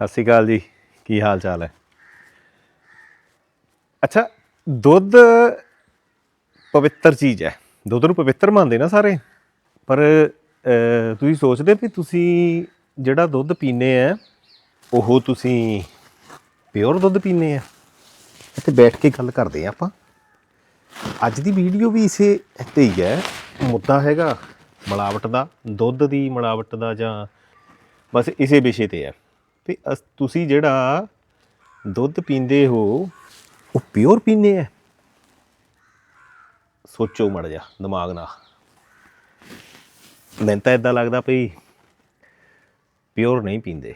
ਸਤਿ ਸ਼੍ਰੀ ਅਕਾਲ ਜੀ, ਕੀ ਹਾਲ ਚਾਲ ਹੈ? ਅੱਛਾ, ਦੁੱਧ ਪਵਿੱਤਰ ਚੀਜ਼ ਹੈ। ਦੁੱਧ ਨੂੰ ਪਵਿੱਤਰ ਮੰਨਦੇ ਨਾ ਸਾਰੇ? ਪਰ ਤੁਸੀਂ ਸੋਚਦੇ ਵੀ ਤੁਸੀਂ ਜਿਹੜਾ ਦੁੱਧ ਪੀਨੇ ਆ, ਉਹ ਤੁਸੀਂ ਪਿਓਰ ਦੁੱਧ ਪੀਨੇ ਆ। ਇੱਥੇ ਬੈਠ ਕੇ ਗੱਲ ਕਰਦੇ ਆ ਆਪਾਂ। ਅੱਜ ਦੀ ਵੀਡੀਓ ਵੀ ਇਸੇ ਤੇ ਹੀ ਹੈ। ਮੁੱਦਾ ਹੈਗਾ ਮਿਲਾਵਟ ਦਾ, ਦੁੱਧ ਦੀ ਮਿਲਾਵਟ ਦਾ ਜਾਂ ਬਸ ਇਸੇ ਵਿਸ਼ੇ ਤੇ ਹੈ। ਵੀ ਅਸ- ਤੁਸੀਂ ਜਿਹੜਾ ਦੁੱਧ ਪੀਂਦੇ ਹੋ, ਉਹ ਪਿਓਰ ਪੀਂਦੇ ਆ? ਸੋਚੋ ਮੜ ਜਾ ਦਿਮਾਗ ਨਾਲ। ਮੈਨੂੰ ਤਾਂ ਇਦਾਂ ਲੱਗਦਾ ਭਈ ਪਿਓਰ ਨਹੀਂ ਪੀਂਦੇ।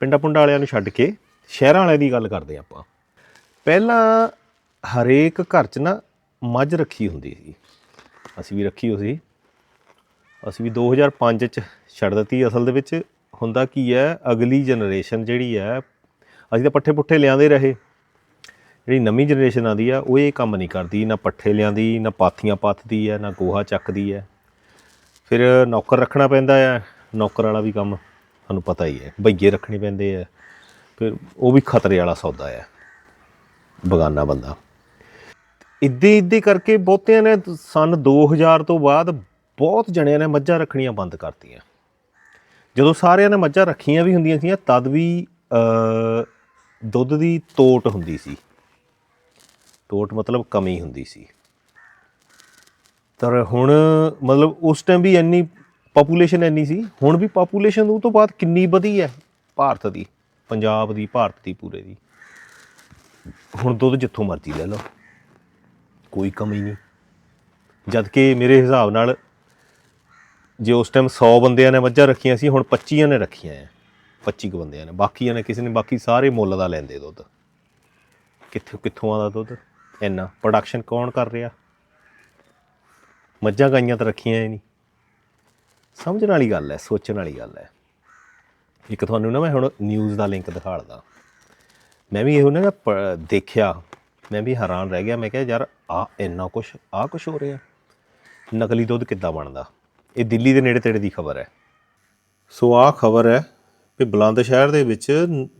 ਪਿੰਡਾਂ ਪੁੰਡਾਂ ਵਾਲਿਆਂ ਨੂੰ ਛੱਡ ਕੇ ਸ਼ਹਿਰਾਂ ਵਾਲਿਆਂ ਦੀ ਗੱਲ ਕਰਦੇ ਆਪਾਂ। ਪਹਿਲਾਂ ਹਰੇਕ ਘਰ 'ਚ ਨਾ ਮੱਝ ਰੱਖੀ ਹੁੰਦੀ ਸੀ। ਅਸੀਂ ਵੀ ਰੱਖੀ ਹੋਈ ਸੀ। ਅਸੀਂ ਵੀ 2005 ਚ ਛੱਡ ਦਿੱਤੀ ਅਸਲ ਦੇ ਵਿੱਚ। ਹੁੰਦਾ ਕੀ ਹੈ? ਅਗਲੀ ਜਨਰੇਸ਼ਨ ਜਿਹੜੀ ਹੈ, ਅਸੀਂ ਤਾਂ ਪੱਠੇ ਪੁੱਠੇ ਲਿਆਂਦੇ ਰਹੇ। ਜਿਹੜੀ ਨਵੀਂ ਜਨਰੇਸ਼ਨ ਆਂਦੀ ਆ ਉਹ ਇਹ ਕੰਮ ਨਹੀਂ ਕਰਦੀ, ਨਾ ਪੱਠੇ ਲਿਆਂਦੀ, ਨਾ ਪਾਥੀਆਂ ਪਾਥਦੀ ਹੈ, ਨਾ ਗੋਹਾ ਚੱਕਦੀ ਹੈ। ਫਿਰ ਨੌਕਰ ਰੱਖਣਾ ਪੈਂਦਾ ਹੈ, ਨੌਕਰ ਵਾਲਾ ਵੀ ਕੰਮ ਤੁਹਾਨੂੰ ਪਤਾ ਹੀ ਹੈ, ਬਈਏ ਰੱਖਣੇ ਪੈਂਦੇ ਆ ਫਿਰ ਉਹ ਵੀ ਖਤਰੇ ਵਾਲਾ ਸੌਦਾ ਹੈ, ਬਗਾਨਾ ਬੰਦਾ। ਇੱਦੇ ਇੱਦੇ ਕਰਕੇ ਬਹੁਤਿਆਂ ਨੇ ਸਨ 2000 ਤੋਂ ਬਾਅਦ ਬਹੁਤ ਜਣਿਆਂ ਨੇ ਮੱਝਾਂ ਰੱਖਣੀਆਂ ਬੰਦ ਕਰਤੀਆਂ। ਜਦੋਂ ਸਾਰਿਆਂ ਨੇ ਮੱਝਾਂ ਰੱਖੀਆਂ ਵੀ ਹੁੰਦੀਆਂ ਸੀ ਤਦ ਵੀ ਦੁੱਧ ਦੀ ਤੋਟ ਹੁੰਦੀ ਸੀ। ਤੋਟ ਮਤਲਬ ਕਮੀ ਹੁੰਦੀ ਸੀ। ਪਰ ਹੁਣ ਮਤਲਬ ਉਸ ਟਾਈਮ ਵੀ ਇੰਨੀ ਪੋਪੂਲੇਸ਼ਨ ਇੰਨੀ ਸੀ। ਹੁਣ ਵੀ ਪੋਪੂਲੇਸ਼ਨ ਉਹ ਤੋਂ ਬਾਅਦ ਕਿੰਨੀ ਵਧੀ ਹੈ ਭਾਰਤ ਦੀ, ਪੰਜਾਬ ਦੀ, ਭਾਰਤ ਦੀ ਪੂਰੇ ਦੀ। ਹੁਣ ਦੁੱਧ ਜਿੱਥੋਂ ਮਰਜ਼ੀ ਲੈ ਲਓ। ਕੋਈ ਕਮੀ ਨਹੀਂ। ਜਦ ਕਿ ਮੇਰੇ ਹਿਸਾਬ ਨਾਲ ਜੇ ਉਸ ਟਾਈਮ 100 ਬੰਦਿਆਂ ਨੇ ਮੱਝਾਂ ਰੱਖੀਆਂ ਸੀ, ਹੁਣ 25 ਨੇ ਰੱਖੀਆਂ ਆ 25 ਕੁ ਬੰਦਿਆਂ ਨੇ। ਬਾਕੀਆਂ ਨੇ ਕਿਸੇ ਨੇ, ਬਾਕੀ ਸਾਰੇ ਮੁੱਲ ਦਾ ਲੈਂਦੇ ਦੁੱਧ। ਕਿੱਥੋਂ ਕਿੱਥੋਂ ਆਉਂਦਾ ਦੁੱਧ? ਇੰਨਾ। ਪ੍ਰੋਡਕਸ਼ਨ ਕੌਣ ਕਰ ਰਿਹਾ? ਮੱਝਾਂ ਗਾਈਆਂ ਤਾਂ ਰੱਖੀਆਂ ਹੀ ਨਹੀਂ। ਸਮਝਣ ਵਾਲੀ ਗੱਲ ਹੈ ਸੋਚਣ ਵਾਲੀ ਗੱਲ ਹੈ ਇੱਕ ਤੁਹਾਨੂੰ ਨਾ ਮੈਂ ਹੁਣ ਨਿਊਜ਼ ਦਾ ਲਿੰਕ ਦਿਖਾੜਦਾ ਮੈਂ ਵੀ ਇਹੋ ਨਾ ਪ- ਦੇਖਿਆ। ਮੈਂ ਵੀ ਹੈਰਾਨ ਰਹਿ ਗਿਆ। ਮੈਂ ਕਿਹਾ, ਯਾਰ ਆ ਇੰਨਾ ਕੁਛ ਆ ਕੁਛ ਹੋ ਰਿਹਾ। ਨਕਲੀ ਦੁੱਧ ਕਿੱਦਾਂ ਬਣਦਾ? ਇਹ ਦਿੱਲੀ ਦੇ ਨੇੜੇ ਤੇੜੇ ਦੀ ਖਬਰ ਹੈ। ਸੋ ਆਹ ਖਬਰ ਹੈ ਕਿ ਬੁਲੰਦ ਸ਼ਹਿਰ ਦੇ ਵਿੱਚ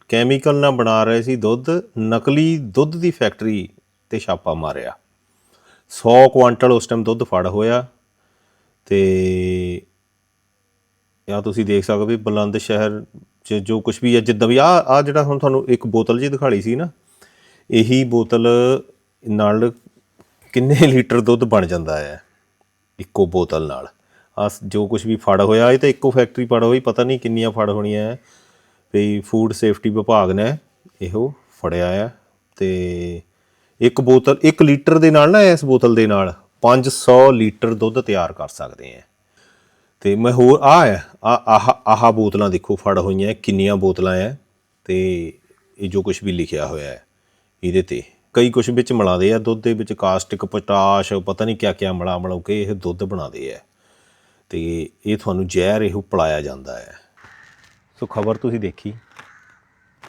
ਕੈਮੀਕਲ ਨਾਲ ਬਣਾ ਰਹੇ ਸੀ ਦੁੱਧ, ਨਕਲੀ ਦੁੱਧ ਦੀ ਫੈਕਟਰੀ ਤੇ ਛਾਪਾ ਮਾਰਿਆ। 100 ਕੁਆਂਟਲ ਉਸ ਟਾਈਮ ਦੁੱਧ ਫੜ ਹੋਇਆ ਤੇ ਜਾਂ ਤੁਸੀਂ ਦੇਖ ਸਕਦੇ ਹੋ ਵੀ ਬੁਲੰਦ ਸ਼ਹਿਰ ਚ ਜੋ ਕੁਝ ਵੀ ਹੈ, ਜਿੱਦਾਂ ਵੀ ਆ ਆ ਜਿਹੜਾ ਹੁਣ ਤੁਹਾਨੂੰ ਇੱਕ ਬੋਤਲ ਜੀ ਦਿਖਾਈ ਸੀ ਨਾ, ਇਹੀ ਬੋਤਲ ਨਾਲ ਕਿੰਨੇ ਲੀਟਰ ਦੁੱਧ ਬਣ ਜਾਂਦਾ ਹੈ, ਇੱਕੋ ਬੋਤਲ ਨਾਲ। ਆ ਜੋ ਕੁਝ ਵੀ ਫੜ ਹੋਇਆ ਇਹ ਤਾਂ ਇੱਕੋ ਫੈਕਟਰੀ ਫੜ ਹੋਈ, ਪਤਾ ਨਹੀਂ ਕਿੰਨੀਆਂ ਫੜ ਹੋਣੀਆਂ ਹੈ ਵੀ ਫੂਡ ਸੇਫਟੀ ਵਿਭਾਗ ਨੇ ਇਹੋ ਫੜਿਆ ਹੈ ਤੇ ਇੱਕ ਬੋਤਲ 1 ਲੀਟਰ ਦੇ ਨਾਲ ਨਾ ਇਸ ਬੋਤਲ ਦੇ ਨਾਲ 500 ਲੀਟਰ ਦੁੱਧ ਤਿਆਰ ਕਰ ਸਕਦੇ ਆ ਤੇ ਮੈਂ ਹੋਰ ਆ ਹੈ ਆ ਆਹ ਆਹ ਬੋਤਲਾਂ ਦੇਖੋ ਫੜ ਹੋਈਆਂ, ਕਿੰਨੀਆਂ ਬੋਤਲਾਂ ਐ ਤੇ ਇਹ ਜੋ ਕੁਝ ਵੀ ਲਿਖਿਆ ਹੋਇਆ ਹੈ ਇਹਦੇ ਤੇ ਕਈ ਕੁਝ ਵਿੱਚ ਮਿਲਾਦੇ ਆ ਦੁੱਧ ਦੇ ਵਿੱਚ, ਕਾਸਟਿਕ, ਪੋਟਾਸ਼, ਪਤਾ ਨਹੀਂ ਕਿਆ ਕਿਆ ਮਿਲਾ ਮਿਲਾ ਕੇ ਇਹ ਦੁੱਧ ਬਣਾਦੇ ਆ ਤੇ ਇਹ ਤੁਹਾਨੂੰ ਜ਼ਹਿਰ ਇਹੋ ਪਲਾਇਆ ਜਾਂਦਾ ਹੈ। ਸੋ ਖਬਰ ਤੁਸੀਂ ਦੇਖੀ।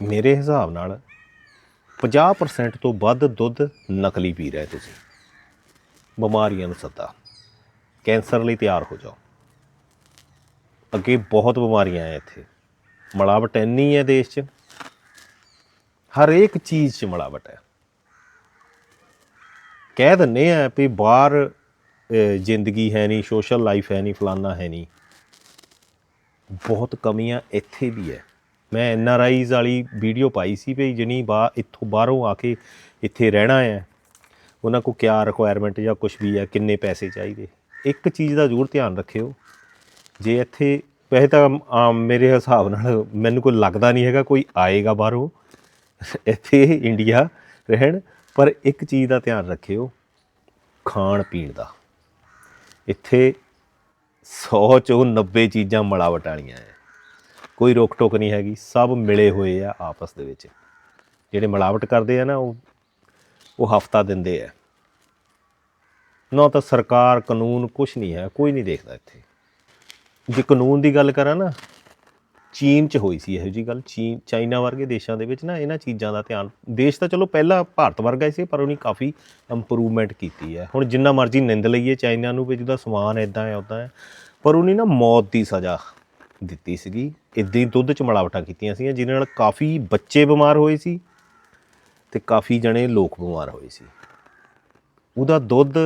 ਮੇਰੇ ਹਿਸਾਬ ਨਾਲ 50% ਤੋਂ ਵੱਧ ਦੁੱਧ ਨਕਲੀ ਪੀ ਰਹੇ ਤੁਸੀਂ। ਬਿਮਾਰੀਆਂ ਨੂੰ ਸੱਦਾ। ਕੈਂਸਰ ਲਈ ਤਿਆਰ ਹੋ ਜਾਓ। ਅੱਗੇ ਬਹੁਤ ਬਿਮਾਰੀਆਂ ਆ ਇੱਥੇ। ਮਿਲਾਵਟ ਇੰਨੀ ਹੈ ਦੇਸ਼ 'ਚ। ਹਰੇਕ ਚੀਜ਼ 'ਚ ਮਿਲਾਵਟ ਹੈ। ਕਹਿ ਦਿੰਨੇ ਆ ਵੀ ਬਾਹਰ ਜ਼ਿੰਦਗੀ ਹੈ ਨਹੀਂ ਸੋਸ਼ਲ ਲਾਈਫ ਹੈ ਨਹੀਂ, ਫਲਾਨਾ ਹੈ ਨਹੀਂ। ਬਹੁਤ ਕਮੀਆਂ ਇੱਥੇ ਵੀ ਹੈ। ਮੈਂ ਐਨ ਆਰ ਆਈਜ਼ ਵਾਲੀ ਵੀਡੀਓ ਪਾਈ ਸੀ ਵੀ ਜਣੀ ਬਾ, ਇੱਥੋਂ ਬਾਹਰੋਂ ਆ ਕੇ ਇੱਥੇ ਰਹਿਣਾ ਹੈ। ਉਹਨਾਂ ਕੋ ਕਿਆ ਰਿਕੁਆਇਰਮੈਂਟ ਜਾਂ ਕੁਝ ਵੀ ਹੈ, ਕਿੰਨੇ ਪੈਸੇ ਚਾਹੀਦੇ। ਇੱਕ ਚੀਜ਼ ਦਾ ਜ਼ਰੂਰ ਧਿਆਨ ਰੱਖਿਓ। ਜੇ ਇੱਥੇ, ਵੈਸੇ ਤਾਂ, ਆਮ ਮੇਰੇ ਹਿਸਾਬ ਨਾਲ ਮੈਨੂੰ ਕੋਈ ਲੱਗਦਾ ਨਹੀਂ ਹੈਗਾ ਕੋਈ ਆਏਗਾ ਬਾਹਰੋਂ। ਇੱਥੇ ਇੰਡੀਆ ਰਹਿਣ, ਪਰ ਇੱਕ ਚੀਜ਼ ਦਾ ਧਿਆਨ ਰੱਖਿਓ ਖਾਣ ਪੀਣ ਦਾ। ਇੱਥੇ 100 ਚੋਂ 90 ਚੀਜ਼ਾਂ ਮਿਲਾਵਟ ਵਾਲੀਆਂ ਹੈ ਕੋਈ ਰੋਕ ਟੋਕ ਨਹੀਂ ਹੈਗੀ, ਸਭ ਮਿਲੇ ਹੋਏ ਆ ਆਪਸ ਦੇ ਵਿੱਚ। ਜਿਹੜੇ ਮਿਲਾਵਟ ਕਰਦੇ ਆ ਨਾ, ਉਹ ਉਹ ਹਫਤਾ ਦਿੰਦੇ ਆ ਨਾ ਤਾਂ ਸਰਕਾਰ ਕਾਨੂੰਨ ਕੁਝ ਨਹੀਂ ਹੈ, ਕੋਈ ਨਹੀਂ ਦੇਖਦਾ ਇੱਥੇ। ਜੇ ਕਾਨੂੰਨ ਦੀ ਗੱਲ ਕਰਾਂ ਨਾ ਚੀਨ 'ਚ ਹੋਈ ਸੀ ਇਹੋ ਜੀ ਗੱਲ। ਚੀਨ ਚਾਈਨਾ ਵਰਗੇ ਦੇਸ਼ਾਂ ਦੇ ਵਿੱਚ ਨਾ ਇਹਨਾਂ ਚੀਜ਼ਾਂ ਦਾ ਧਿਆਨ, ਦੇਸ਼ ਤਾਂ ਚਲੋ ਪਹਿਲਾਂ ਭਾਰਤ ਵਰਗਾ ਹੀ ਸੀ, ਪਰ ਉਹਨੇ ਕਾਫੀ ਇੰਪਰੂਵਮੈਂਟ ਕੀਤੀ ਹੈ। ਹੁਣ ਜਿੰਨਾ ਮਰਜ਼ੀ ਨਿੰਦ ਲਈਏ ਚਾਈਨਾ ਨੂੰ ਵੀ, ਜਿਹਦਾ ਸਮਾਨ ਇਦਾਂ ਹੈ ਉਦਾਂ ਹੈ। ਪਰ ਉਹਨੇ ਨਾ ਮੌਤ ਦੀ ਸਜ਼ਾ ਦਿੱਤੀ ਸੀਗੀ। ਇਦਾਂ ਹੀ ਦੁੱਧ ਚ ਮਿਲਾਵਟਾਂ ਕੀਤੀਆਂ ਸੀਗੀਆਂ ਜਿਨ੍ਹਾਂ ਨਾਲ ਕਾਫੀ ਬੱਚੇ ਬਿਮਾਰ ਹੋਏ ਸੀ ਤੇ ਕਾਫੀ ਜਣੇ ਲੋਕ ਬਿਮਾਰ ਹੋਏ ਸੀ। ਉਹਦਾ ਦੁੱਧ,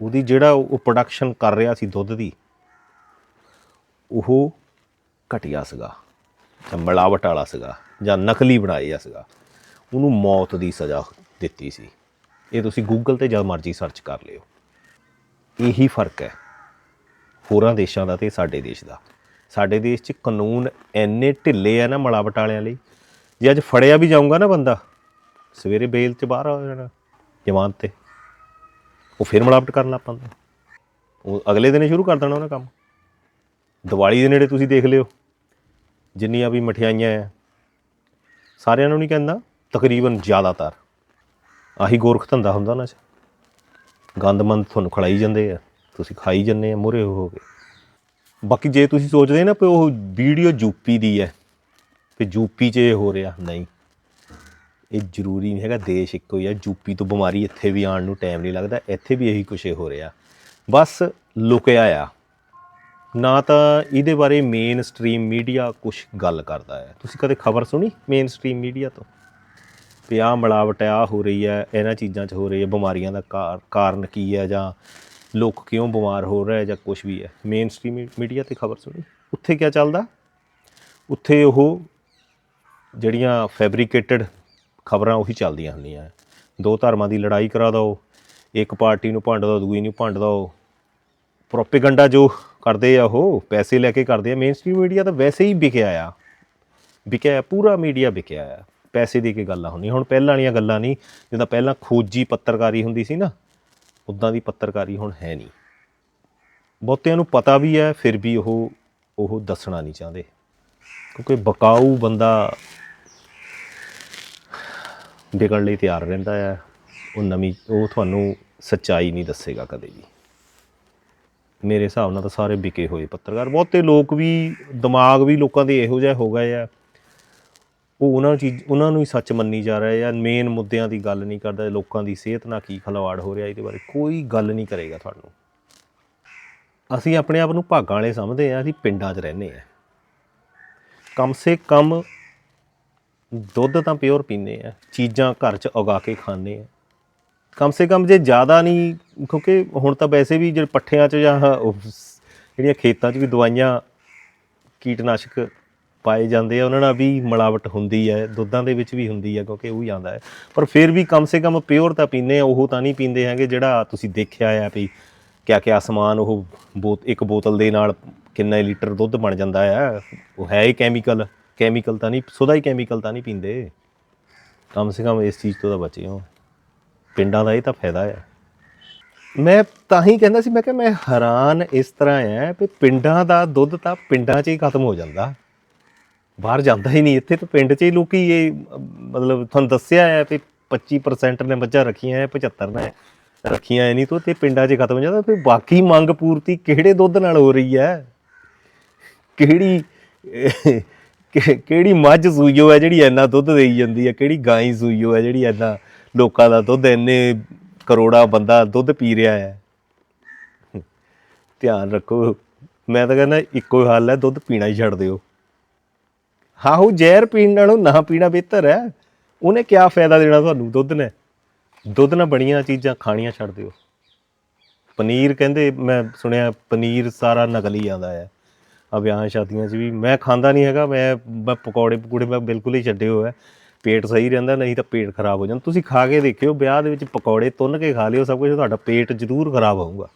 ਉਹਦੀ ਜਿਹੜਾ ਉਹ ਪ੍ਰੋਡਕਸ਼ਨ ਕਰ ਰਿਹਾ ਸੀ ਦੁੱਧ ਦੀ, ਉਹ ਘਟੀਆ ਸੀਗਾ, ਜਾਂ ਮਿਲਾਵਟ ਵਾਲਾ ਸੀਗਾ, ਜਾਂ ਨਕਲੀ ਬਣਾਇਆ ਸੀਗਾ, ਉਹਨੂੰ ਮੌਤ ਦੀ ਸਜ਼ਾ ਦਿੱਤੀ ਸੀ। ਇਹ ਤੁਸੀਂ ਗੂਗਲ ਤੇ ਜਦ ਮਰਜ਼ੀ ਸਰਚ ਕਰ ਲਿਓ। ਇਹੀ ਫ਼ਰਕ ਹੈ ਹੋਰਾਂ ਦੇਸ਼ਾਂ ਦਾ ਤੇ ਸਾਡੇ ਦੇਸ਼ ਦਾ। ਸਾਡੇ ਦੇਸ਼ 'ਚ ਕਾਨੂੰਨ ਐਨੇ ਢਿੱਲੇ ਆ ਨਾ ਮਿਲਾਵਟ ਵਾਲਿਆਂ ਲਈ, ਜੇ ਅੱਜ ਫੜਿਆ ਵੀ ਜਾਊਗਾ ਨਾ ਬੰਦਾ, ਸਵੇਰੇ ਬੇਲ 'ਚ ਬਾਹਰ ਆ ਜਾਣਾ ਜ਼ਮਾਨਤ ਤੇ, ਉਹ ਫਿਰ ਮਿਲਾਵਟ ਕਰਨ ਲੱਗ ਪੈਂਦਾ। ਉਹ ਅਗਲੇ ਦਿਨੇ ਸ਼ੁਰੂ ਕਰ ਦੇਣਾ ਉਹਨੇ ਕੰਮ। ਦੀਵਾਲੀ ਦੇ ਨੇੜੇ ਤੁਸੀਂ ਦੇਖ ਲਿਓ। ਜਿੰਨੀਆਂ ਵੀ ਮਠਿਆਈਆਂ ਆ ਸਾਰਿਆਂ ਨੂੰ ਨਹੀਂ ਕਹਿੰਦਾ, ਤਕਰੀਬਨ ਜ਼ਿਆਦਾਤਰ। ਆਹੀ ਗੋਰਖ ਧੰਦਾ ਹੁੰਦਾ ਨਾ ਚ। ਗੰਦਮੰਦ ਤੁਹਾਨੂੰ ਖੜਾਈ ਜਾਂਦੇ ਆ, ਤੁਸੀਂ ਖਾਈ ਜੰਨੇ ਆ, ਮੋਰੇ ਹੋ ਕੇ ਬਾਕੀ ਜੇ ਤੁਸੀਂ ਸੋਚਦੇ ਨਾ ਕਿ ਉਹ ਵੀਡੀਓ ਯੂਪੀ ਦੀ ਹੈ ਕਿ ਯੂਪੀ 'ਚ ਇਹ ਹੋ ਰਿਹਾ, ਨਹੀਂ। ਇਹ ਜ਼ਰੂਰੀ ਨਹੀਂ ਹੈਗਾ, ਦੇਸ਼ ਇੱਕੋ ਹੀ ਹੈ ਯੂਪੀ ਤੋਂ ਬਿਮਾਰੀ ਇੱਥੇ ਵੀ ਆਉਣ ਨੂੰ ਟਾਈਮ ਨਹੀਂ ਲੱਗਦਾ, ਇੱਥੇ ਵੀ ਇਹੀ ਕੁਛ ਹੋ ਰਿਹਾ। ਬਸ ਲੁਕਿਆ ਆ। ਨਾ ਤਾਂ ਇਹਦੇ ਬਾਰੇ ਮੇਨ ਸਟ੍ਰੀਮ ਮੀਡੀਆ ਕੁਝ ਗੱਲ ਕਰਦਾ ਹੈ। ਤੁਸੀਂ ਕਦੇ ਖਬਰ ਸੁਣੀ ਮੇਨ ਸਟ੍ਰੀਮ ਮੀਡੀਆ ਤੋਂ? ਵੀ ਆਹ ਮਿਲਾਵਟ ਆ, ਹੋ ਰਹੀ ਹੈ, ਇਹਨਾਂ ਚੀਜ਼ਾਂ 'ਚ ਹੋ ਰਹੀ ਹੈ, ਬਿਮਾਰੀਆਂ ਦਾ ਕਾਰ- ਕਾਰਨ ਕੀ ਹੈ ਜਾਂ ਲੋਕ ਕਿਉਂ ਬਿਮਾਰ ਹੋ ਰਹੇ ਜਾਂ ਕੁਝ ਵੀ ਹੈ? ਮੇਨ ਸਟ੍ਰੀਮ ਮੀਡੀਆ ਤੇ ਖਬਰ ਸੁਣੀ। ਉੱਥੇ ਕੀ ਚੱਲਦਾ? ਉੱਥੇ ਉਹ ਜਿਹੜੀਆਂ ਫੈਬਰੀਕੇਟਡ ਖਬਰਾਂ ਉਹੀ ਚੱਲਦੀਆਂ ਹੁੰਦੀਆਂ ਦੋ ਧਰਮਾਂ ਦੀ ਲੜਾਈ ਕਰਾ ਦਿਓ ਇੱਕ ਪਾਰਟੀ ਨੂੰ ਭੰਡ ਦਿਓ ਦੂਜੀ ਨੂੰ ਭੰਡ ਦਿਓ ਪ੍ਰੋਪੇਗੈਂਡਾ ਜੋ ਕਰਦੇ ਆ ਉਹ, ਪੈਸੇ ਲੈ ਕੇ ਕਰਦੇ ਆ। ਮੇਨਸਟ੍ਰੀਮ ਮੀਡੀਆ ਤਾਂ ਵੈਸੇ ਹੀ ਵਿਕਿਆ ਆ। ਵਿਕਿਆ ਪੂਰਾ ਮੀਡੀਆ ਵਿਕਿਆ ਆ। ਪੈਸੇ ਦੇ ਕੇ ਗੱਲਾਂ ਹੁੰਦੀਆਂ। ਹੁਣ ਪਹਿਲਾਂ ਵਾਲੀਆਂ ਗੱਲਾਂ ਨਹੀਂ, ਜਿੱਦਾਂ ਪਹਿਲਾਂ ਖੋਜੀ ਪੱਤਰਕਾਰੀ ਹੁੰਦੀ ਸੀ ਨਾ ਉਦਾਂ ਦੀ ਪੱਤਰਕਾਰੀ ਹੁਣ ਹੈ ਨਹੀਂ। ਬਹੁਤਿਆਂ ਨੂੰ ਪਤਾ ਵੀ ਹੈ ਫਿਰ ਵੀ ਉਹ ਉਹ ਦੱਸਣਾ ਨਹੀਂ ਚਾਹੁੰਦੇ। ਕਿਉਂਕਿ ਬਕਾਊ ਬੰਦਾ ਵਿਕਣ ਲਈ ਤਿਆਰ ਰਹਿੰਦਾ ਹੈ ਉਹ ਨਵੀਂ, ਉਹ ਤੁਹਾਨੂੰ ਸੱਚਾਈ ਨਹੀਂ ਦੱਸੇਗਾ ਕਦੇ ਵੀ। ਮੇਰੇ ਹਿਸਾਬ ਨਾਲ ਤਾਂ ਸਾਰੇ ਵਿਕੇ ਹੋਏ ਪੱਤਰਕਾਰ। ਬਹੁਤੇ ਲੋਕ ਵੀ, ਦਿਮਾਗ ਵੀ ਲੋਕਾਂ ਦੇ ਇਹੋ ਜਿਹਾ ਹੋ ਗਏ ਆ। ਉਹ ਉਹਨਾਂ ਚੀਜ਼ ਉਹਨਾਂ ਨੂੰ ਹੀ ਸੱਚ ਮੰਨੀ ਜਾ ਰਿਹਾ ਆ। ਮੇਨ ਮੁੱਦਿਆਂ ਦੀ ਗੱਲ ਨਹੀਂ ਕਰਦਾ, ਲੋਕਾਂ ਦੀ ਸਿਹਤ ਨਾਲ ਕੀ ਖਲਵਾੜ ਹੋ ਰਿਹਾ, ਇਹਦੇ ਬਾਰੇ ਕੋਈ ਗੱਲ ਨਹੀਂ ਕਰੇਗਾ ਤੁਹਾਨੂੰ। ਅਸੀਂ ਆਪਣੇ ਆਪ ਨੂੰ ਭਾਗਾਂ ਵਾਲੇ ਸਮਝਦੇ ਆ, ਅਸੀਂ ਪਿੰਡਾਂ 'ਚ ਰਹਿੰਦੇ ਆ। ਕਮ ਸੇ ਕਮ ਦੁੱਧ ਤਾਂ ਪਿਓਰ ਪੀਂਦੇ ਆ, ਚੀਜ਼ਾਂ ਘਰ 'ਚ ਉਗਾ ਕੇ ਖਾਂਦੇ ਆ। ਕਮ ਸੇ ਕਮ ਜੇ ਜ਼ਿਆਦਾ ਨਹੀਂ, ਕਿਉਂਕਿ ਹੁਣ ਤਾਂ ਵੈਸੇ ਵੀ ਜਿਹੜੇ ਪੱਠਿਆਂ 'ਚ ਜਾਂ ਉਹ ਜਿਹੜੀਆਂ ਖੇਤਾਂ 'ਚ ਵੀ ਦਵਾਈਆਂ ਕੀਟਨਾਸ਼ਕ ਪਾਏ ਜਾਂਦੇ ਆ, ਉਹਨਾਂ ਨਾਲ ਵੀ ਮਿਲਾਵਟ ਹੁੰਦੀ ਹੈ, ਦੁੱਧਾਂ ਦੇ ਵਿੱਚ ਵੀ ਹੁੰਦੀ ਹੈ, ਕਿਉਂਕਿ ਉਹ ਹੀ ਆਉਂਦਾ ਹੈ। ਪਰ ਫਿਰ ਵੀ ਕਮ ਸੇ ਕਮ ਪਿਓਰ ਤਾਂ ਪੀਂਦੇ ਆ ਉਹ ਤਾਂ ਨਹੀਂ ਪੀਂਦੇ ਹੈਗੇ ਜਿਹੜਾ ਤੁਸੀਂ ਦੇਖਿਆ ਆ ਵੀ ਕਿਆ ਕਿਆ ਸਮਾਨ ਉਹ ਬੋਤ, ਇੱਕ ਬੋਤਲ ਦੇ ਨਾਲ ਕਿੰਨਾ ਲੀਟਰ ਦੁੱਧ ਬਣ ਜਾਂਦਾ ਆ। ਉਹ ਹੈ ਹੀ ਕੈਮੀਕਲ ਕੈਮੀਕਲ ਤਾਂ ਨਹੀਂ ਸੋਦਾ ਹੀ ਕੈਮੀਕਲ ਤਾਂ ਨਹੀਂ ਪੀਂਦੇ। ਕਮ ਸੇ ਕਮ ਇਸ ਚੀਜ਼ ਤੋਂ ਤਾਂ ਬਚੇ ਹੋ। ਪਿੰਡਾਂ ਦਾ ਇਹ ਤਾਂ ਫਾਇਦਾ ਆ। ਮੈਂ ਤਾਂ ਹੀ ਕਹਿੰਦਾ ਸੀ, ਮੈਂ ਕਿਹਾ ਮੈਂ ਹੈਰਾਨ ਇਸ ਤਰ੍ਹਾਂ ਹੈ ਵੀ ਪਿੰਡਾਂ ਦਾ ਦੁੱਧ ਤਾਂ ਪਿੰਡਾਂ 'ਚ ਹੀ ਖਤਮ ਹੋ ਜਾਂਦਾ। ਬਾਹਰ ਜਾਂਦਾ ਹੀ ਨਹੀਂ, ਇੱਥੇ ਤਾਂ ਪਿੰਡ 'ਚ ਹੀ ਲੋਕੀ ਇਹ, ਮਤਲਬ ਤੁਹਾਨੂੰ ਦੱਸਿਆ ਹੈ ਵੀ 25% ਨੇ ਮੱਝਾਂ ਰੱਖੀਆਂ ਹੈ 75 ਨੇ ਰੱਖੀਆਂ ਹੈ ਨਹੀਂ ਤੋਂ ਤੇ ਪਿੰਡਾਂ 'ਚ ਖਤਮ ਹੋ ਜਾਂਦਾ। ਫਿਰ ਬਾਕੀ ਮੰਗ ਪੂਰਤੀ ਕਿਹੜੇ ਦੁੱਧ ਨਾਲ ਹੋ ਰਹੀ ਹੈ ਕਿਹੜੀ ਕਿ- ਕਿਹੜੀ ਮੱਝ ਸੂਈਓ ਹੈ ਜਿਹੜੀ ਇੰਨਾ ਦੁੱਧ ਦੇਈ ਜਾਂਦੀ ਹੈ ਕਿਹੜੀ ਗਾਂ ਸੂਈਓ ਹੈ ਜਿਹੜੀ ਇੰਨਾ ਲੋਕਾਂ ਦਾ ਦੁੱਧ, ਇੰਨੇ ਕਰੋੜਾ ਬੰਦਾ ਦੁੱਧ ਪੀ ਰਿਹਾ ਹੈ। ਧਿਆਨ ਰੱਖੋ, ਮੈਂ ਤਾਂ ਕਹਿੰਦਾ ਇੱਕੋ ਹੱਲ ਹੈ, ਦੁੱਧ ਪੀਣਾ ਹੀ ਛੱਡ ਦਿਓ। ਆਹੋ ਜ਼ਹਿਰ ਪੀਣ ਨਾਲੋਂ ਨਾ ਪੀਣਾ ਬਿਹਤਰ ਹੈ। ਉਹਨੇ ਕਿਆ ਫਾਇਦਾ ਦੇਣਾ ਤੁਹਾਨੂੰ ਦੁੱਧ ਨੇ? ਦੁੱਧ ਨਾਲ ਬਣੀਆਂ ਚੀਜ਼ਾਂ ਖਾਣੀਆਂ ਛੱਡ ਦਿਓ। ਪਨੀਰ ਕਹਿੰਦੇ, ਮੈਂ ਸੁਣਿਆ ਪਨੀਰ ਸਾਰਾ ਨਕਲੀ ਆਉਂਦਾ ਹੈ। ਆ ਵਿਆਹਾਂ ਸ਼ਾਦੀਆਂ 'ਚ ਵੀ ਮੈਂ ਖਾਂਦਾ ਨਹੀਂ ਹੈਗਾ, ਮੈਂ ਮੈਂ ਪਕੌੜੇ ਪਕੂੜੇ ਮੈਂ ਬਿਲਕੁਲ ਹੀ ਛੱਡੇ ਹੋਏ ਪੇਟ ਸਹੀ ਰਹਿੰਦਾ, ਨਹੀਂ ਤਾਂ ਪੇਟ ਖਰਾਬ ਹੋ ਜਾਂਦਾ। ਤੁਸੀਂ ਖਾ ਕੇ ਦੇਖਿਓ, ਵਿਆਹ ਦੇ ਵਿੱਚ ਪਕੌੜੇ ਤੁੰਨ ਕੇ ਖਾ ਲਿਓ, ਸਭ ਕੁਝ ਤੁਹਾਡਾ ਪੇਟ ਜ਼ਰੂਰ ਖਰਾਬ ਹੋਊਗਾ।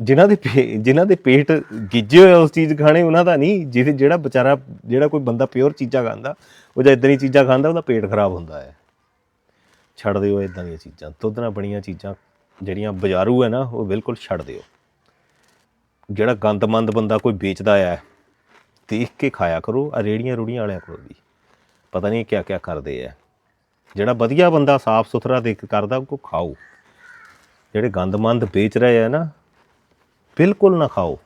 ਜਿਨ੍ਹਾਂ ਦੇ ਪੇ- ਜਿਨ੍ਹਾਂ ਦੇ ਪੇਟ ਗਿੱਜੇ ਹੋਏ ਉਸ ਚੀਜ਼ ਖਾਣੇ, ਉਹਨਾਂ ਦਾ ਨਹੀਂ। ਜਿਹਦੇ, ਜਿਹੜਾ ਵਿਚਾਰਾ, ਜਿਹੜਾ ਕੋਈ ਬੰਦਾ ਪਿਓਰ ਚੀਜ਼ਾਂ ਖਾਂਦਾ, ਉਹ ਜਾਂ ਇਦਾਂ ਦੀ ਚੀਜ਼ਾਂ ਖਾਂਦਾ, ਉਹਦਾ ਪੇਟ ਖਰਾਬ ਹੁੰਦਾ ਹੈ। ਛੱਡ ਦਿਓ ਇਦਾਂ ਦੀਆਂ ਚੀਜ਼ਾਂ। ਦੁੱਧ ਨਾਲ ਬਣੀਆਂ ਚੀਜ਼ਾਂ, ਜਿਹੜੀਆਂ ਬਾਜ਼ਾਰੂ ਹੈ ਨਾ, ਉਹ ਬਿਲਕੁਲ ਛੱਡ ਦਿਓ। ਜਿਹੜਾ ਗੰਦਮੰਦ ਬੰਦਾ ਕੋਈ ਵੇਚਦਾ ਆ, ਦੇਖ ਕੇ ਖਾਇਆ ਕਰੋ ਆ ਰੇੜੀਆਂ ਰੂੜੀਆਂ ਵਾਲਿਆਂ ਕੋਲ ਵੀ। ਪਤਾ ਨਹੀਂ ਕਿਆ ਕਿਆ ਕਰਦੇ ਆ। ਜਿਹੜਾ ਵਧੀਆ ਬੰਦਾ ਸਾਫ਼ ਸੁਥਰਾ ਦੇਖ ਕਰਦਾ ਉਹ ਖਾਓ। ਜਿਹੜੇ ਗੰਦਮੰਦ ਵੇਚ ਰਹੇ ਆ ਨਾ, ਬਿਲਕੁਲ ਨਾ ਖਾਓ।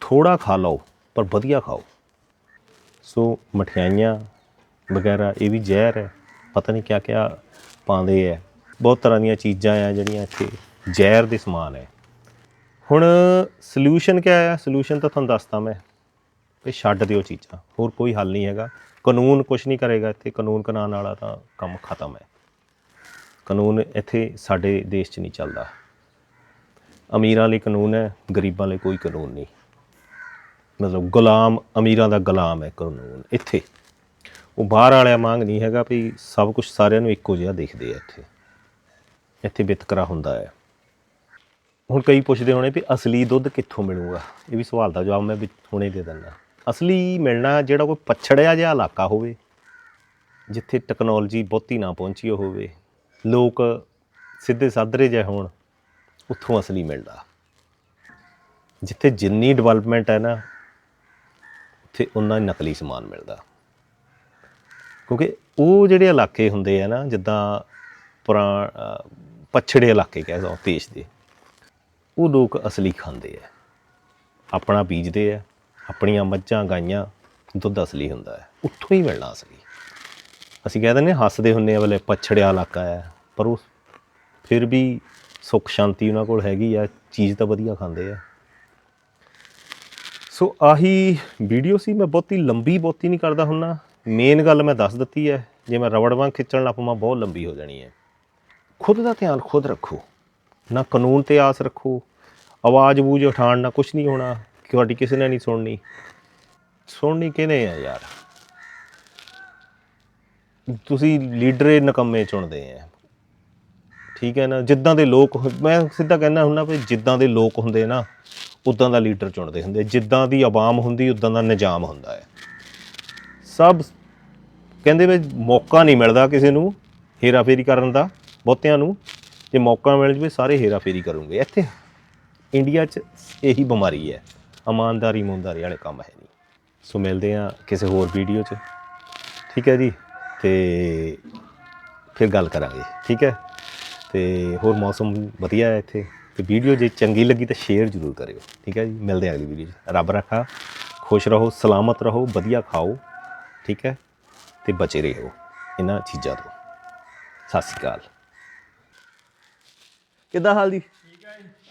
ਥੋੜਾ ਖਾ ਲਓ, ਪਰ ਵਧੀਆ ਖਾਓ। ਸੋ ਮਠਿਆਈਆਂ ਵਗੈਰਾ, ਇਹ ਵੀ ਜ਼ਹਿਰ ਹੈ। ਪਤਾ ਨਹੀਂ ਕਿਆ ਕਿਆ ਪਾਉਂਦੇ ਆ। ਬਹੁਤ ਤਰ੍ਹਾਂ ਦੀਆਂ ਚੀਜ਼ਾਂ ਆ ਜਿਹੜੀਆਂ ਇੱਥੇ ਜ਼ਹਿਰ ਦੇ ਸਮਾਨ ਹੈ। ਹੁਣ ਸੋਲੂਸ਼ਨ ਕੀ ਆ? ਸੋਲੂਸ਼ਨ ਤਾਂ ਤੁਹਾਨੂੰ ਦੱਸਤਾ ਮੈਂ। ਵੀ ਛੱਡ ਦਿਓ ਚੀਜ਼ਾਂ। ਹੋਰ ਕੋਈ ਹੱਲ ਨਹੀਂ ਹੈਗਾ। ਕਾਨੂੰਨ ਕੁਝ ਨਹੀਂ ਕਰੇਗਾ, ਇੱਥੇ ਕਾਨੂੰਨ ਕਨਾਉਣ ਵਾਲਾ ਤਾਂ ਕੰਮ ਖਤਮ ਹੈ। ਕਾਨੂੰਨ ਇੱਥੇ ਸਾਡੇ ਦੇਸ਼ 'ਚ ਨਹੀਂ ਚੱਲਦਾ। ਅਮੀਰਾਂ ਲਈ ਕਾਨੂੰਨ ਹੈ, ਗਰੀਬਾਂ ਲਈ ਕੋਈ ਕਾਨੂੰਨ ਨਹੀਂ। ਮਤਲਬ ਗੁਲਾਮ, ਅਮੀਰਾਂ ਦਾ ਗੁਲਾਮ ਹੈ ਕਾਨੂੰਨ, ਇੱਥੇ। ਉਹ ਬਾਹਰ ਵਾਲਿਆਂ ਮੰਗ ਨਹੀਂ ਹੈਗਾ ਵੀ ਸਭ ਕੁਝ ਸਾਰਿਆਂ ਨੂੰ ਇੱਕੋ ਜਿਹਾ ਦੇਖਦੇ ਆ ਇੱਥੇ। ਇੱਥੇ ਵਿਤਕਰਾ ਹੁੰਦਾ ਹੈ। ਹੁਣ ਕਈ ਪੁੱਛਦੇ ਹੋਣੇ ਵੀ ਅਸਲੀ ਦੁੱਧ ਕਿੱਥੋਂ ਮਿਲੂਗਾ? ਇਹ ਵੀ ਸਵਾਲ ਦਾ ਜਵਾਬ ਮੈਂ ਹੁਣੇ ਦੇ ਦਿੰਦਾ। ਅਸਲੀ ਮਿਲਣਾ ਜਿਹੜਾ ਕੋਈ ਪਛੜਿਆ ਜਿਹਾ ਇਲਾਕਾ ਹੋਵੇ, ਜਿੱਥੇ ਟੈਕਨੋਲੋਜੀ ਬਹੁਤੀ ਨਾ ਪਹੁੰਚੀ ਹੋਵੇ, ਲੋਕ ਸਿੱਧੇ ਸਾਧਰੇ ਜਿਹੇ ਹੋਣ, ਉੱਥੋਂ ਅਸਲੀ ਮਿਲਦਾ। ਜਿੱਥੇ ਜਿੰਨੀ ਡਿਵੈਲਪਮੈਂਟ ਹੈ ਨਾ, ਉੱਥੇ ਉਨਾ ਹੀ ਨਕਲੀ ਸਮਾਨ ਮਿਲਦਾ। ਕਿਉਂਕਿ ਉਹ ਜਿਹੜੇ ਇਲਾਕੇ ਹੁੰਦੇ ਆ ਨਾ, ਜਿੱਦਾਂ ਪੁਰਾ ਅਹ, ਪਛੜੇ ਇਲਾਕੇ ਕਹਿ ਦੋ ਦੇਸ਼ ਦੇ, ਉਹ ਲੋਕ ਅਸਲੀ ਖਾਂਦੇ ਆ, ਆਪਣਾ ਬੀਜਦੇ ਆ। ਆਪਣੀਆਂ ਮੱਝਾਂ ਗਾਈਆਂ ਦੁੱਧ ਅਸਲੀ ਹੁੰਦਾ ਹੈ। ਉੱਥੋਂ ਹੀ ਮਿਲਣਾ ਅਸਲੀ। ਅਸੀਂ ਕਹਿ ਦਿੰਦੇ ਹਾਂ, ਹੱਸਦੇ ਹੁੰਨੇ ਆ ਵੇਲੇ ਪਛੜਿਆ ਇਲਾਕਾ ਹੈ ਪਰ ਉਹ ਫਿਰ ਵੀ ਸੁੱਖ ਸ਼ਾਂਤੀ ਉਹਨਾਂ ਕੋਲ ਹੈਗੀ ਆ ਚੀਜ਼ ਤਾਂ ਵਧੀਆ ਖਾਂਦੇ ਆ। ਸੋ ਆਹੀ ਵੀਡੀਓ ਸੀ ਮੈਂ ਬਹੁਤੀ ਲੰਬੀ ਬਹੁਤੀ ਨਹੀਂ ਕਰਦਾ ਹੁੰਨਾ ਮੇਨ ਗੱਲ ਮੈਂ ਦੱਸ ਦਿੱਤੀ ਹੈ ਜੇ ਮੈਂ ਰਬੜ ਵਾਂਗ ਖਿੱਚਣ ਲੱਗ ਪਵਾਂ ਬਹੁਤ ਲੰਬੀ ਹੋ ਜਾਣੀ ਹੈ। ਖੁਦ ਦਾ ਧਿਆਨ ਖੁਦ ਰੱਖੋ। ਨਾ ਕਾਨੂੰਨ ਤੇ ਆਸ ਰੱਖੋ। ਆਵਾਜ਼ ਬੂਝ ਉਠਾਉਣ ਨਾ ਕੁਝ ਨਹੀਂ ਹੋਣਾ। ਤੁਹਾਡੀ ਕਿਸੇ ਨੇ ਨਹੀਂ ਸੁਣਨੀ। ਸੁਣਨੀ ਕਿਹਨੇ ਆ ਯਾਰ? ਤੁਸੀਂ ਲੀਡਰੇ ਨਕੰਮੇ ਚੁਣਦੇ ਆ। ਠੀਕ ਹੈ ਨਾ? ਜਿੱਦਾਂ ਦੇ ਲੋਕ ਮੈਂ ਸਿੱਧਾ ਕਹਿੰਦਾ ਹੁੰਦਾ ਵੀ ਜਿੱਦਾਂ ਦੇ ਲੋਕ ਹੁੰਦੇ ਨਾ, ਉਦਾਂ ਦਾ ਲੀਡਰ ਚੁਣਦੇ ਹੁੰਦੇ। ਜਿੱਦਾਂ ਦੀ ਆਵਾਮ ਹੁੰਦੀ, ਉਦਾਂ ਦਾ ਨਿਜ਼ਾਮ ਹੁੰਦਾ ਹੈ। ਸਭ ਕਹਿੰਦੇ ਵੀ ਮੌਕਾ ਨਹੀਂ ਮਿਲਦਾ ਕਿਸੇ ਨੂੰ ਹੇਰਾਫੇਰੀ ਕਰਨ ਦਾ, ਬਹੁਤਿਆਂ ਨੂੰ। ਜੇ ਮੌਕਾ ਮਿਲ ਜਵੇ, ਸਾਰੇ ਹੇਰਾਫੇਰੀ ਕਰੂੰਗੇ। ਇੱਥੇ ਇੰਡੀਆ 'ਚ ਇਹੀ ਬਿਮਾਰੀ ਹੈ। ਇਮਾਨਦਾਰੀ ਇਮਾਨਦਾਰੀ ਵਾਲੇ ਕੰਮ ਹੈ ਨਹੀਂ। ਸੋ ਮਿਲਦੇ ਆ ਕਿਸੇ ਹੋਰ ਵੀਡੀਓ 'ਚ। ਠੀਕ ਹੈ ਜੀ? ਤੇ ਫਿਰ ਗੱਲ ਕਰਾਂਗੇ। ਠੀਕ ਹੈ? ਤੇ ਹੋਰ ਮੌਸਮ ਵਧੀਆ ਹੈ ਇੱਥੇ। ਤੇ ਵੀਡੀਓ ਜੇ ਚੰਗੀ ਲੱਗੀ ਤਾਂ ਸ਼ੇਅਰ ਜ਼ਰੂਰ ਕਰਿਓ। ਠੀਕ ਹੈ ਜੀ? ਮਿਲਦੇ ਹਾਂ ਅਗਲੀ ਵੀਡੀਓ 'ਚ। ਰੱਬ ਰੱਖਾ ਖੁਸ਼ ਰਹੋ ਸਲਾਮਤ ਰਹੋ ਵਧੀਆ ਖਾਓ। ਠੀਕ ਹੈ? ਤੇ ਬਚੇ ਰਹੋ ਇਹਨਾਂ ਚੀਜ਼ਾਂ ਤੋਂ। ਸਤਿ ਸ਼੍ਰੀ ਅਕਾਲ। ਕਿੱਦਾਂ ਹਾਲ ਜੀ।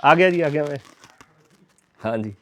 ਆ ਗਿਆ ਜੀ ਆ ਗਿਆ ਮੈਂ। ਹਾਂਜੀ।